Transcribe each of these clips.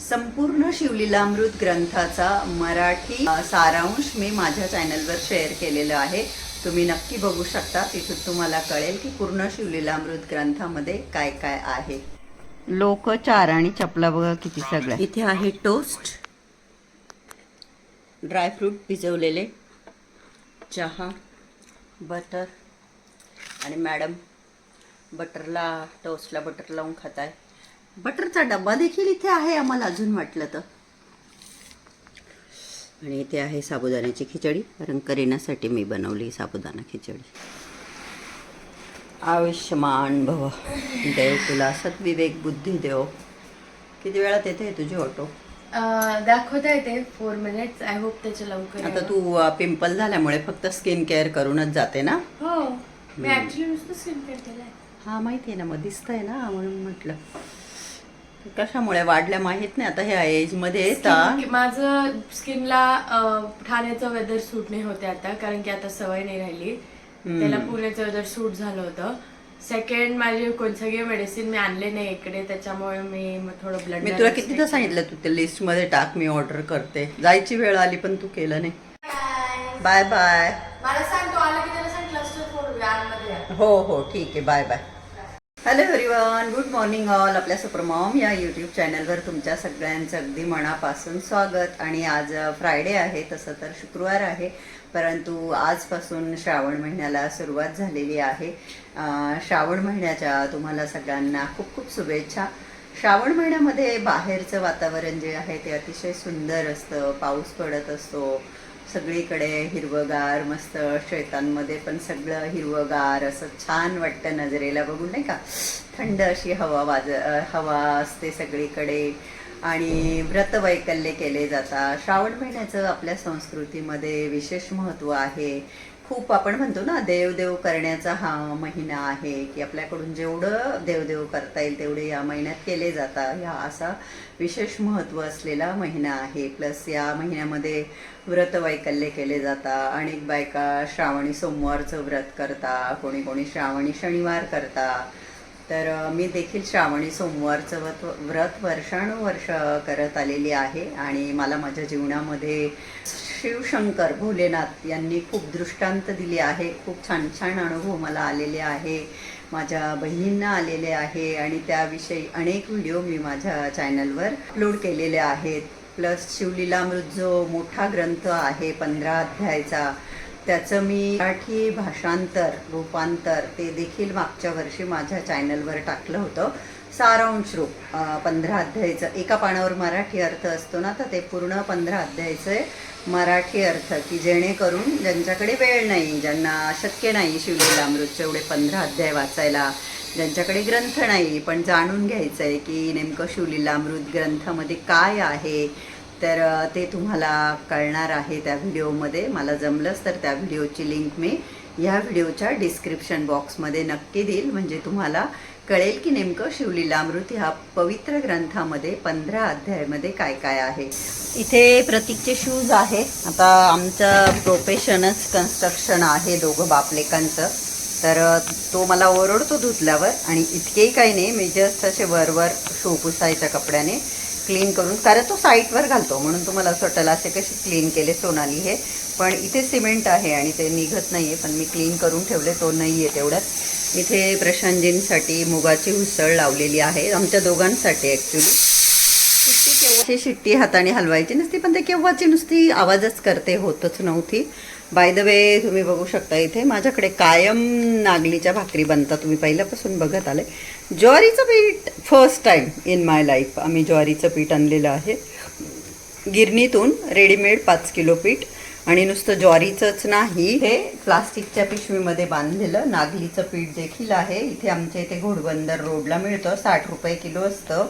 संपूर्ण शिवलीलामृत ग्रंथाचा मराठी सारांश मी माझ्या चॅनलवर शेअर केलेलं आहे. तुम्ही नक्की बघू शकता. तिथून तुम्हाला कळेल की पूर्ण शिवलीलामृत ग्रंथामध्ये काय काय आहे. लोक चार आणि चपला बघा किती सगळ्या. इथे आहे टोस्ट. ड्रायफ्रूट भिजवलेले. चहा बटर. आणि मॅडम बटरला टोस्टला बटर लावून खात आहे बटरचा डब्बा देखील इथे आहे आम्हाला अजून वाटलं तर. आणि इथे आहे साबुदाण्याची खिचडी. कारण करीनासाठी मी बनवली साबुदाणा खिचडी. आयुष्यमान भव. देव तुला सद्विवेक बुद्धी देव. किती वेळात येते तुझी ऑटो? दाखवता येते. फोर मिनिट्स आय होप त्याच्या लवकर आता. तू पिंपल झाल्यामुळे फक्त स्किन केअर करूनच जाते ना? हो. मी ऍक्च्युली नुसतं स्किन केअर केलंय. हा माहिती आहे ना मग दिसतंय ना म्हणून म्हटलं. कशामुळे वाढल्या माहीत नाही. आता ह्या एजमध्ये Skin- माझं स्किनला ठाण्याचं वेदर सूट नाही होते आता कारण की आता सवय नाही राहिली. त्याला पुण्याचं वेदर सूट झालं होतं. सेकंड माझे कोण सगळे मेडिसिन मी आणले नाही इकडे त्याच्यामुळे मी मग थोडं ब्लड मी तुला कितीदा सांगितलं तू ते लिस्टमध्ये टाक मी ऑर्डर करते. जायची वेळ आली पण तू केलं नाही. बाय बाय मला सांग तो आला की त्याला सांग क्लस्टर फोडमध्ये हो हो ठीक आहे. Bye bye hello everyone good morning all आपल्या सुपरमॉम या यूट्यूब चॅनलवर तुमच्या सगळ्यांचं अगदी मनापासून स्वागत. आणि आज फ्रायडे आहे तसं तर शुक्रवार आहे परंतु आजपासून श्रावण महिन्याला सुरुवात झालेली आहे. श्रावण महिन्याच्या तुम्हाला सगळ्यांना खूप खूप शुभेच्छा. श्रावण महिन्यामध्ये बाहेरचं वातावरण जे आहे ते अतिशय सुंदर असतं पाऊस पडत असतो. सगळीकडे हिरवगार मस्त शेतांमध्ये पण सगळं हिरवगार असं छान वाटतं नजरेला. बघून नाही का? थंड अशी हवा वाज हवा असते सगळीकडे. आणि व्रतवैकल्य केले जातात. श्रावण महिन्याचं आपल्या संस्कृतीमध्ये विशेष महत्त्व आहे. खूप आपण म्हणतो ना देवदेव करण्याचा हा महिना आहे की आपल्याकडून जेवढं देवदेव करता येईल तेवढे या महिन्यात केले जातात. ह्या असा विशेष महत्त्व असलेला महिना आहे. प्लस या महिन्यामध्ये व्रत वैकल्य केले जातात. अनेक बायका श्रावणी सोमवारचं व्रत करता कोणी कोणी श्रावणी शनिवार करता तर मी देखील श्रावणी सोमवारचं व्रत व्रत वर्षानुवर्ष करत आलेली आहे आणि मला माझ्या जीवनामध्ये शिवशंकर भोलेनाथ यांनी खूप दृष्टांत दिली आहे. खूप छान छान अनुभव मला आलेले आहे. माझ्या बहिणींना आलेले आहे आणि त्याविषयी अनेक व्हिडिओ मी माझ्या चॅनलवर अपलोड केलेले आहेत. प्लस शिवलीलामृत जो मोठा ग्रंथ आहे पंधरा अध्यायचा त्याचं मी मराठी भाषांतर रूपांतर ते देखील मागच्या वर्षी माझ्या चॅनलवर टाकलं होतं. सारांश रूप पंधरा अध्यायचं. एका पानावर मराठी अर्थ असतो ना तर ते पूर्ण पंधरा अध्यायचे मराठी अर्थ की जेणेकरून ज्यांच्याकडे वेळ नाही ज्यांना शक्य नाही शिवलीलामृतचे एवढे पंधरा अध्याय वाचायला ज्यांच्याकडे ग्रंथ नाही पण जाणून घ्यायचं आहे की नेमकं शिवलीलामृत ग्रंथामध्ये काय आहे तर ते तुम्हाला कळणार आहे त्या व्हिडिओमध्ये. मला जमलंच तर त्या व्हिडिओची लिंक मी ह्या व्हिडिओच्या डिस्क्रिप्शन बॉक्समध्ये नक्की देईल. म्हणजे तुम्हाला कळेल की नेमकं शिवलीलामृत ह्या पवित्र ग्रंथामध्ये पंधरा अध्यायामध्ये काय काय आहे. इथे प्रतीकचे शूज आहे. आता आमचं प्रोफेशनच कन्स्ट्रक्शन आहे दोघं बापलेकांचं. तर तो मला ओरडतो धुतल्यावर आणि इतकेही काही नाही मी जस्ट असे वरवर शो पुसायच्या कपड्याने. क्लीन करून कारण तो साईटवर घालतो. म्हणून तुम्हाला असं वाटेल असे कसे क्लीन केले सोनाली हे. पण इथे सिमेंट आहे आणि ते निघत नाही आहे पण मी क्लीन करून ठेवले तो नाही आहे तेवढ्यात. इथे प्रशांतजींसाठी मुगाची उसळ लावलेली आहे आमच्या दोघांसाठी ॲक्च्युली शिट्टी केव्हाची शिट्टी हाताने हलवायची नसती पण ते केव्हाची नुसती आवाजच करते होतच नव्हती. बाय द वे तुम्ही बघू शकता इथे माझ्याकडे कायम नागलीच्या भाकरी बनतात. तुम्ही पहिल्यापासून बघत आले. ज्वारीचं पीठ first time in my life आम्ही ज्वारीचं पीठ आणलेलं आहे. गिरणीतून रेडीमेड पाच किलो पीठ आणि नुसतं ज्वारीचंच नाही. हे प्लास्टिकच्या पिशवीमध्ये बांधलेलं नागलीचं पीठ देखील आहे. इथे आमच्या इथे घोडबंदर रोडला मिळतं. साठ रुपये किलो असतं.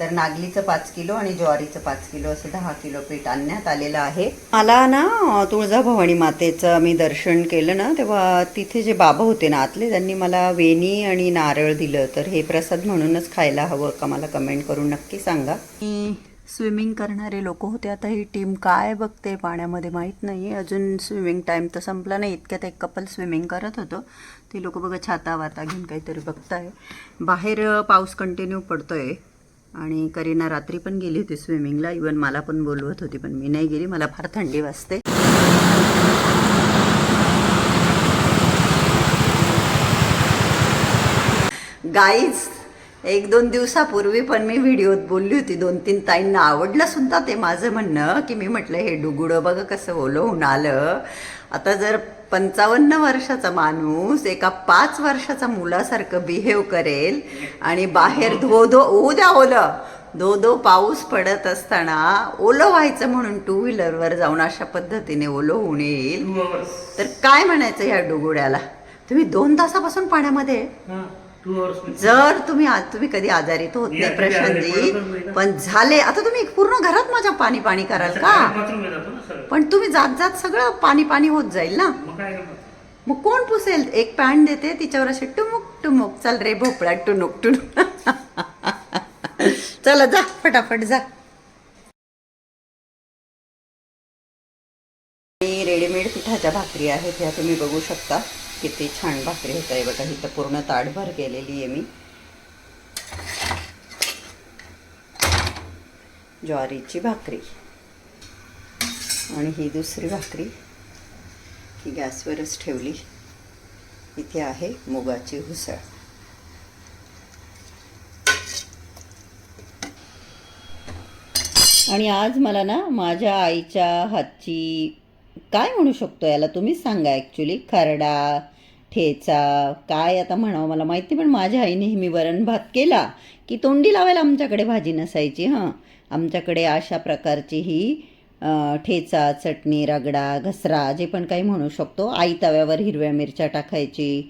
तर नागलीचं पाच किलो आणि ज्वारीचं पाच किलो असं दहा किलो पीठ आणण्यात आलेलं आहे. मला ना तुळजाभवानी मातेचं मी दर्शन केलं ना तेव्हा तिथे जे बाबा होते ना आतले त्यांनी मला वेणी आणि नारळ दिलं. तर हे प्रसाद म्हणूनच खायला हवं का मला कमेंट करून नक्की सांगा. स्विमिंग करणारे लोक होते. आता ही टीम काय बघते पाण्यामध्ये माहीत नाही अजून स्विमिंग टाईम तर संपला नाही. इतक्यात एक कपल स्विमिंग करत होतं. ते लोक बघा छाता वाता घेऊन काहीतरी बघताय. बाहेर पाऊस कंटिन्यू पडतोय. आणि करीना रात्री पण गेली होती स्विमिंगला इवन मला पण बोलवत होती पण मी नाही गेली. मला फार थंडी वाजते. गाईज एक दोन दिवसापूर्वी पण मी व्हिडिओत बोलली होती. दोन तीन ताईंना आवडलं सुद्धा ते माझं म्हणणं की मी म्हटलं हे डुगुडं बघा कसं ओलं होऊन आलं आता जर पंचावन्न वर्षाचा माणूस एका पाच वर्षाचा मुलासारखं बिहेव करेल आणि बाहेर धो धो होऊ द्या ओलं. धो धो पाऊस पडत असताना ओलं व्हायचं म्हणून टू व्हीलरवर जाऊन अशा पद्धतीने ओलं होऊन येईल. तर काय म्हणायचं ह्या डुगुड्याला? तुम्ही दोन तासापासून पाण्यामध्ये जर तुम्ही आज तुम्ही कधी आजारी तर होत मी नाही आजारी प्रशांतजी पडतच नाही ना. पण झाले आता तुम्ही पूर्ण घरात माझ्या पाणी पाणी कराल का? पण तुम्ही जात जात सगळं पाणी पाणी होत जाईल ना? मग कोण पुसेल? एक पॅन्ट देते तिच्यावर असे टुमुक टुमुक. चल रे भोपळा टुनुक टुनुक. चला जा फटाफट जा. रेडीमेड पिठाच्या भाकरी आहेत ह्या तुम्ही बघू शकता. किती छान भाकरी होत आहे बघा. इथं पूर्ण ताटभर केलेली आहे मी. ज्वारीची भाकरी. आणि ही दुसरी भाकरी. ही गॅसवरच ठेवली. इथे आहे मुगाची हुसळ आणि आज मला ना माझ्या आईच्या हातची काय म्हणू शकतो याला तुम्हीच सांगा ॲक्च्युली खरडा ठेचा काय आता म्हणावं मला माहिती पण माझ्या आईने नेहमी वरण भात केला की तोंडी लावायला आमच्याकडे भाजी नसायची हां. आमच्याकडे अशा प्रकारची ही ठेचा चटणी रगडा घसरा जे पण काही म्हणू शकतो आई तव्यावर हिरव्या मिरच्या टाकायची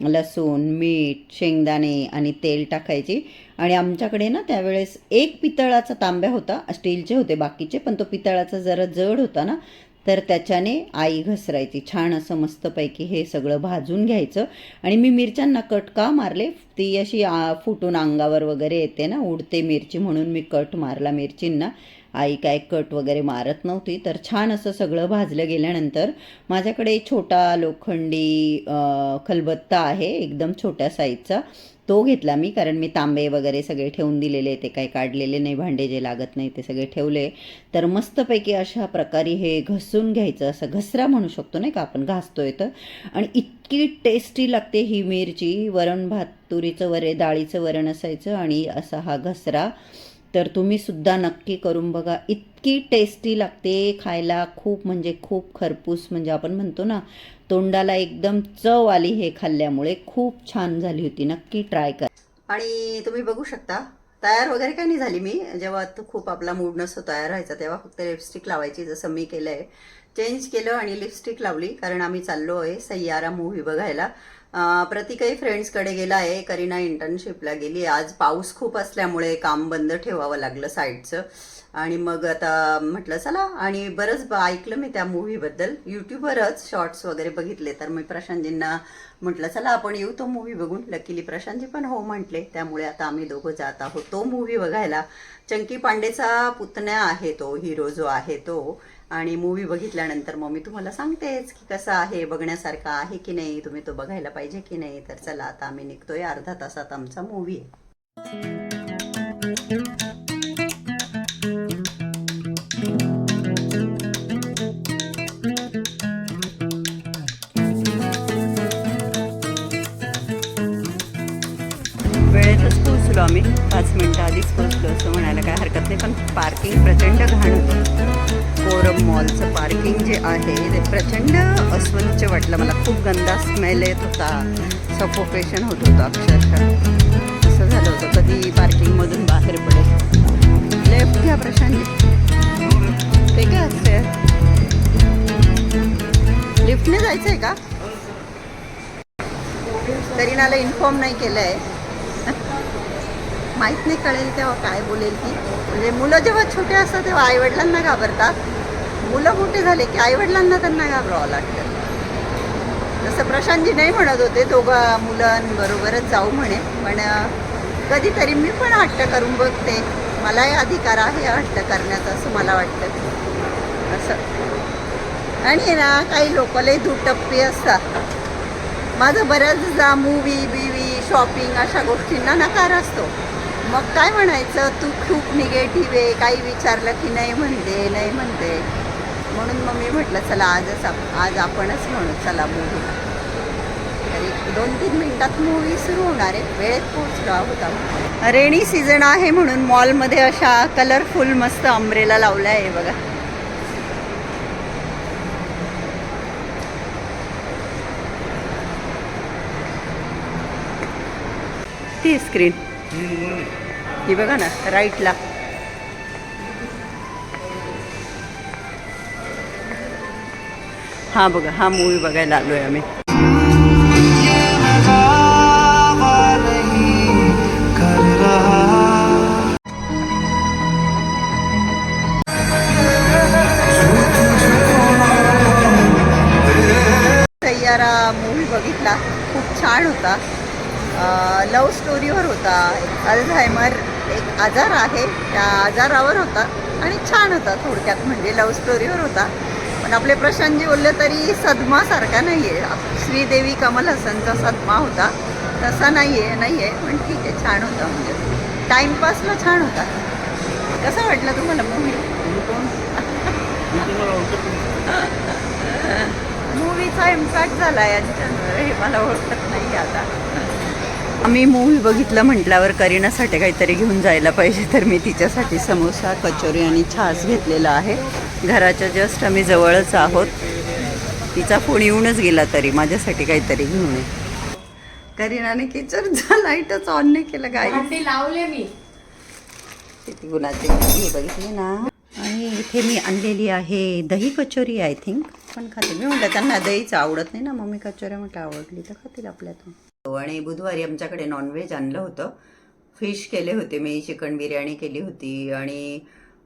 लसूण मीठ शेंगदाणे आणि तेल टाकायची. आणि आमच्याकडे ना त्यावेळेस एक पितळाचा तांब्या होता स्टीलचे होते बाकीचे पण तो पितळाचा जरा जड होता ना तर त्याच्याने आई घसरायची. छान असं मस्तपैकी हे सगळं भाजून घ्यायचं. आणि मी मिरच्यांना कट का मारले? ती अशी आ, फुटून अंगावर वगैरे येते ना उडते मिरची म्हणून मी कट मारला मिरचींना. आई काय कट वगैरे मारत नव्हती. तर छान असं सगळं भाजलं गेल्यानंतर माझ्याकडे छोटा लोखंडी खलबत्ता आहे एकदम छोट्या साईजचा तो घेतला मी कारण मी तांबे वगैरे सगळे ठेवून दिलेले ते काही काढलेले नाही भांडे जे लागत नाही ते सगळे ठेवले. तर मस्तपैकी अशा प्रकारे हे घसून घ्यायचं असं घसरा म्हणू शकतो नाही का आपण घासतोय तर. आणि इतकी टेस्टी लागते ही मिरची वरण भात तुरीचं वरे डाळीचं वरण असायचं आणि असा हा घसरा. तर तुम्ही सुद्धा नक्की करून बघा. इतकी टेस्टी लागते खायला. खूप म्हणजे खूप खरपूस म्हणजे आपण म्हणतो ना तोंडाला एकदम चव आली हे खाल्ल्यामुळे खूप छान झाली होती. नक्की ट्राय कर. आणि तुम्ही बघू शकता तयार वगैरे काही नाही झाली मी. जेव्हा खूप आपला मूड नसतो तयार व्हायचा तेव्हा फक्त लिपस्टिक लावायची जसं मी केलं आहे चेंज केलं आणि लिपस्टिक लावली कारण आम्ही चाललो आहे सय्यारा मूव्ही बघायला. प्रतीकही फ्रेंड्सकडे गेला आहे. करीना इंटर्नशिपला गेली आज पाऊस खूप असल्यामुळे काम बंद ठेवावं लागलं साईडचं आणि मग आता म्हटलं चला. आणि बरंच ब- ऐकलं मी त्या मूव्हीबद्दल यूट्यूबवरच शॉर्ट्स वगैरे बघितले. तर मी प्रशांतजींना म्हटलं चला आपण येऊ तो मूव्ही बघून. लकीली प्रशांतजी पण हो म्हटले. त्यामुळे आता आम्ही दोघं जात आहोत. तो मूव्ही बघायला. चंकी पांडेचा पुतण्या आहे तो हिरो जो आहे तो. आणि मूव्ही बघितल्यानंतर मग मी तुम्हाला सांगतेच की कसं आहे बघण्यासारखा आहे की नाही तुम्ही तो बघायला पाहिजे की नाही? तर चला आता आम्ही निघतोय अर्धा तासात आमचा मूव्ही आहे. वेळेतच पोहोचलो आम्ही. पाच मिनटं आधीच पोहोचलो असं म्हणायला काय हरकत नाही पण पार्किंग प्रचंड घाण होतं. कोरम मॉलचं पार्किंग जे आहे ते प्रचंड अस्वच्छ वाटलं. मला खूप गंदा स्मेल येत होता. सफोकेशन होत होतं अक्षरशः. असं झालं होतं. कधी पार्किंगमधून बाहेर पडेल. लेफ्ट घ्या प्रशांत. ते काय असते लिफ्टने जायचं आहे का करीनाला इन्फॉर्म नाही केलं आहे माहीत नाही कळेल तेव्हा काय बोलेल ती. म्हणजे मुलं जेव्हा छोटे असतात तेव्हा आईवडिलांना घाबरतात. मुलं मोठे झाले की आईवडिलांना त्यांना घाबरावं लागतं. जसं प्रशांतजी नाही म्हणत होते दोघं मुलांबरोबरच जाऊ म्हणे पण कधीतरी मी पण हट्ट करून बघते. मलाही अधिकार आहे हट्ट करण्याचा असं मला वाटतं. असं. आणि ना काही लोक लय दुटप्पी असतात. माझं बऱ्याचदा मूवी बिवी शॉपिंग अशा गोष्टींना नकार असतो. मग काय म्हणायचं? तू खूप निगेटिव्ह आहे काही विचारलं की नाही म्हणते नाही म्हणते. म्हणून मग मी म्हटलं चला आजच आप आज आपणच म्हणू चला मूवी तर एक दोन तीन मिनिटात मूवी सुरू होणार आहे. वेळेत पोहोचलो आपण. रेनी सीझन आहे म्हणून मॉलमध्ये अशा कलरफुल मस्त अंब्रेला लावल्या आहे बघा. ती स्क्रीन ही बघा ना राईटला हा बघा हा मूवी बघायला आलोय आम्ही. सय्यारा मूवी बघितला. खूप छान होता. लव स्टोरीवर होता. अल्झायमर एक आजार आहे. त्या आजारावर होता आणि छान होता थोडक्यात. म्हणजे लव स्टोरीवर होता. पण आपले प्रशांतजी बोलले तरी सदमासारखा नाही आहे श्रीदेवी कमल हसनचा सदमा होता. तसा नाही आहे नाही आहे पण ठीक आहे छान होता म्हणजे. टाईमपासला छान होता. कसा वाटला तुम्हाला मूवी मूवीचा इम्पॅक्ट झाला यांच्यावर हे मला ओळखत नाही आता. आम्ही मूवी बघितलं म्हटल्यावर करीनासाठी काहीतरी घेऊन जायला पाहिजे तर मी तिच्यासाठी समोसा कचोरी आणि छास घेतलेला आहे. घराच्या जस्ट आम्ही जवळच आहोत. तिचा फोन येऊनच गेला तरी माझ्यासाठी काहीतरी घेऊन करीनाने किचनचा लाईटच ऑन नाही केलं काय लावले मी. किती गुणाचे. बघितले ना. आणि इथे मी आणलेली आहे दही कचोरी आय थिंक पण खाते. मी म्हटलं त्यांना दहीच आवडत नाही ना. मम्मी कचोरी म्हटलं आवडली तर खातील आपल्यातून. हो, आणि बुधवारी आमच्याकडे नॉनव्हेज आणलं होतं. फिश केले होते. मी चिकन बिर्याणी केली होती. आणि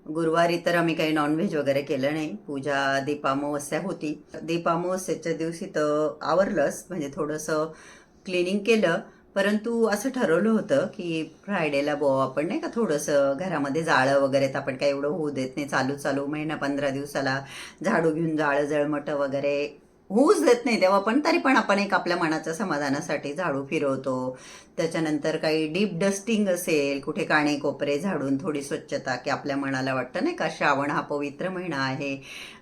गुरुवारी तर आम्ही काही नॉनव्हेज वगैरे केलं नाही. पूजा दीपामावस्या होती. दीपामावस्याच्या दिवशी तर आवरलंच म्हणजे थोडंसं क्लिनिंग केलं. परंतु असं ठरवलं होतं की फ्रायडेला बुवा आपण नाही का थोडंसं घरामध्ये जाळं वगैरे तर आपण काही एवढं होऊ देत नाही. चालू चालू महिना पंधरा दिवसाला झाडू घेऊन जाळं जळमटं वगैरे होऊच देत नाही तेव्हा पण तरी पण आपण एक आपल्या मनाच्या समाधानासाठी झाडू फिरवतो. त्याच्यानंतर काही डीप डस्टिंग असेल कुठे काणे कोपरे झाडून थोडी स्वच्छता की आपल्या मनाला वाटतं नाही का श्रावण हा पवित्र महिना आहे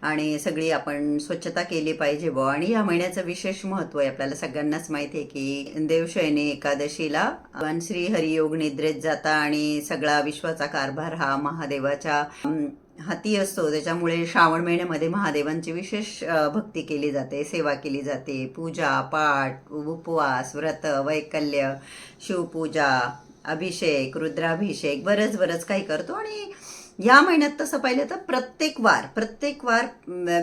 आणि सगळी आपण स्वच्छता केली पाहिजे बुवा. आणि या महिन्याचं विशेष महत्त्व आहे आपल्याला सगळ्यांनाच माहिती आहे की देवशयनी एकादशीला श्री हरियोग निद्रेत जाता आणि सगळा विश्वाचा कारभार हा महादेवाच्या हाती असतो. त्याच्यामुळे श्रावण महिन्यामध्ये महादेवांची विशेष भक्ती केली जाते. सेवा केली जाते. पूजा पाठ उपवास व्रत वैकल्य शिवपूजा अभिषेक रुद्राभिषेक बरंच बरंच काही करतो. आणि या महिन्यात तसं पाहिलं तर प्रत्येक वार प्रत्येक वार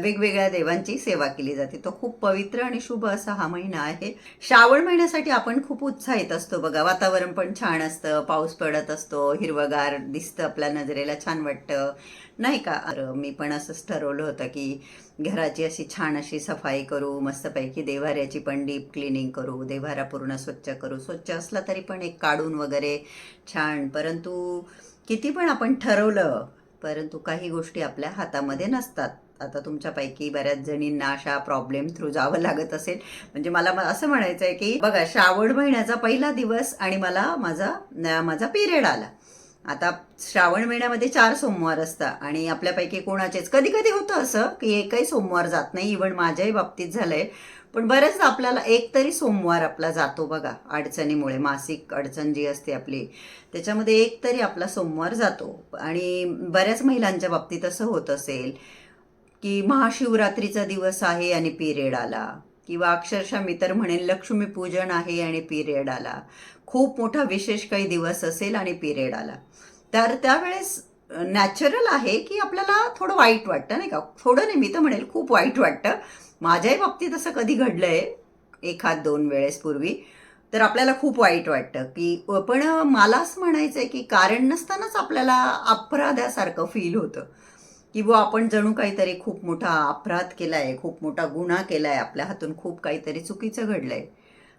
वेगवेगळ्या देवांची सेवा केली जाते. तो खूप पवित्र आणि शुभ असा हा महिना आहे. श्रावण महिन्यासाठी आपण खूप उत्साहित असतो बघा. वातावरण पण छान असतं. पाऊस पडत असतो. हिरवगार दिसतं आपल्या नजरेला छान वाटतं. नाही का? अरे, मी पण असंच ठरवलं होतं की घराची अशी छान अशी सफाई करू मस्तपैकी देवाऱ्याची पण डीप क्लिनिंग करू देव्हारा पूर्ण स्वच्छ करू. स्वच्छ असला तरी पण एक काढून वगैरे छान. परंतु किती पण आपण ठरवलं परंतु काही गोष्टी आपल्या हातामध्ये नसतात. आता तुमच्यापैकी बऱ्याच जणींना अशा प्रॉब्लेम थ्रू जावं लागत असेल. म्हणजे मला असं म्हणायचं आहे की बघा श्रावण महिन्याचा पहिला दिवस आणि मला माझा माझा पिरियड आला. आता श्रावण महिन्यामध्ये चार सोमवार असतात आणि आपल्यापैकी कोणाचेच. कधी कधी होतं असं की एकही सोमवार जात नाही इव्हन माझ्याही बाबतीत झालंय. पण बरंच आपल्याला एक तरी सोमवार आपला जातो बघा अडचणीमुळे मासिक अडचण जी असते आपली त्याच्यामध्ये एक तरी आपला सोमवार जातो. आणि बऱ्याच महिलांच्या बाबतीत असं होत असेल की महाशिवरात्रीचा दिवस आहे आणि पिरियड आला किंवा अक्षरशः मी तर म्हणेन लक्ष्मीपूजन आहे आणि पिरियड आला. खूप मोठा विशेष काही दिवस असेल आणि पिरियड आला. तर त्यावेळेस नॅचरल आहे की आपल्याला थोडं वाईट वाटतं नाही का? थोडं नाही मी तर म्हणेल खूप वाईट वाटतं. माझ्याही बाबतीत असं कधी घडलंय एखाद दोन वेळेस पूर्वी तर आपल्याला खूप वाईट वाटतं की पण मला म्हणायचं आहे की कारण नसतानाच आपल्याला अपराधासारखं फील होतं. की बुवा आपण जणू काहीतरी खूप मोठा अपराध केला आहे खूप मोठा गुन्हा केला आहे आपल्या हातून खूप काहीतरी चुकीचं घडलंय.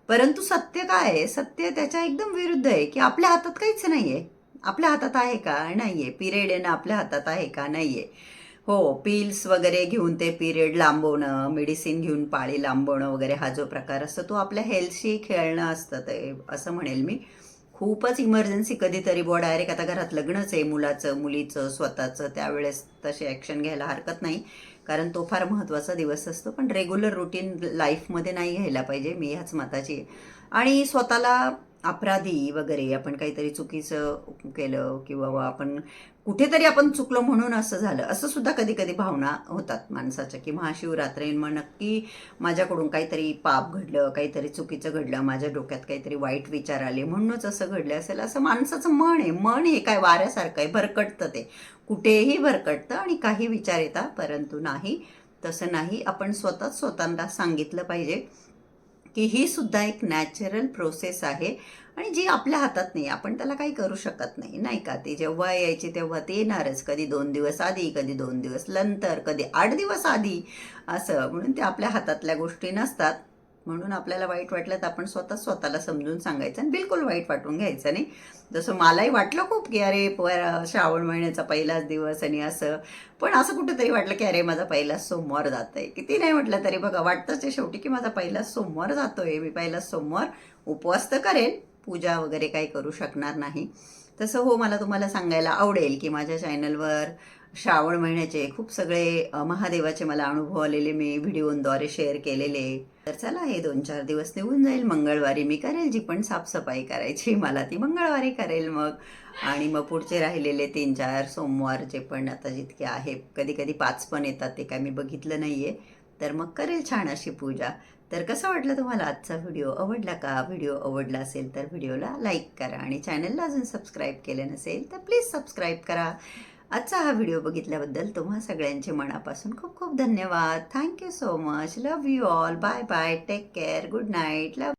परंतु सत्य काय आहे? सत्य त्याच्या एकदम विरुद्ध आहे की आपल्या हातात काहीच नाहीये. आपल्या हातात आहे का? नाही आहे पिरियड येणं आपल्या हातात आहे का? नाही आहे हो पिल्स वगैरे घेऊन ते पिरियड लांबवणं मेडिसिन घेऊन पाळी लांबवणं वगैरे हा जो प्रकार असतो तो आपल्या हेल्थशी खेळणं असतं ते असं म्हणेल मी. खूपच इमर्जन्सी कधीतरी बुवा डायरेक्ट आता घरात लग्नच आहे मुलाचं मुलीचं स्वतःचं. त्यावेळेस तसे ॲक्शन घ्यायला हरकत नाही. कारण तो फार महत्त्वाचा दिवस असतो. पण रेग्युलर रुटीन लाईफमध्ये नाही घ्यायला पाहिजे. मी ह्याच मताची आहे. आणि स्वतःला अपराधी वगैरे आपण काहीतरी चुकीचं केलं किंवा वा आपण कुठेतरी आपण चुकलो म्हणून असं झालं असं सुद्धा कधी कधी भावना होतात माणसाच्या की महाशिवरात्री मग नक्की माझ्याकडून काहीतरी पाप घडलं काहीतरी चुकीचं घडलं माझ्या डोक्यात काहीतरी वाईट विचार आले म्हणूनच असं घडलं असेल असं माणसाचं मन आहे. मन हे काय वाऱ्यासारखं आहे भरकटतं ते. कुठेही भरकटतं आणि काही विचार येतात परंतु नाही तसं नाही. आपण स्वतःच स्वतःला सांगितलं पाहिजे. की ही सुद्धा एक नॅचरल प्रोसेस आहे आणि जी आपल्या हातात नाही आपण त्याला काही करू शकत नाही नाही का? ते जेव्हा यायची तेव्हा ते येणारच कधी दोन दिवस आधी कधी दोन दिवस नंतर कधी आठ दिवस आधी असं. म्हणून ते आपल्या हातातल्या गोष्टी नसतात. म्हणून आपल्याला वाईट वाटलं तर आपण स्वतः स्वतःला समजून सांगायचं आणि बिलकुल वाईट वाटून घ्यायचं नाही. जसं मलाही वाटलं खूप की अरे प- श्रावण महिन्याचा पहिलाच दिवस आणि असं. पण असं कुठेतरी वाटलं की अरे माझा पहिलाच सोमवार जात आहे किती नाही म्हटलं तरी बघा वाटतंच आहे शेवटी की माझा पहिला सोमवार जातो आहे मी पहिला सोमवार उपवास तर करेन पूजा वगैरे काही करू शकणार नाही. तसं हो मला तुम्हाला सांगायला आवडेल की माझ्या चॅनलवर श्रावण महिन्याचे खूप सगळे महादेवाचे मला अनुभव आलेले मी व्हिडिओद्वारे शेअर केलेले. तर चला हे दोन चार दिवस निघून जाईल. मंगळवारी मी करेल जी पण साफसफाई करायची. मला ती मंगळवारी करेल मग. आणि मग पुढचे राहिलेले तीन चार सोमवारचे पण आता जितके आहे कधी कधी पाच पण येतात ते काय मी बघितलं नाही आहे तर मग करेल छान अशी पूजा. तर कसं वाटलं तुम्हाला आजचा व्हिडिओ? आवडला का? व्हिडिओ आवडला असेल तर व्हिडिओला लाईक करा आणि चॅनलला अजून सबस्क्राईब केलं नसेल तर प्लीज सबस्क्राईब करा. आजचा हा व्हिडिओ बघितल्याबद्दल तुम्हा सगळ्यांचे मनापासून खूप खूप धन्यवाद. Thank you so much love you all bye bye take care good night love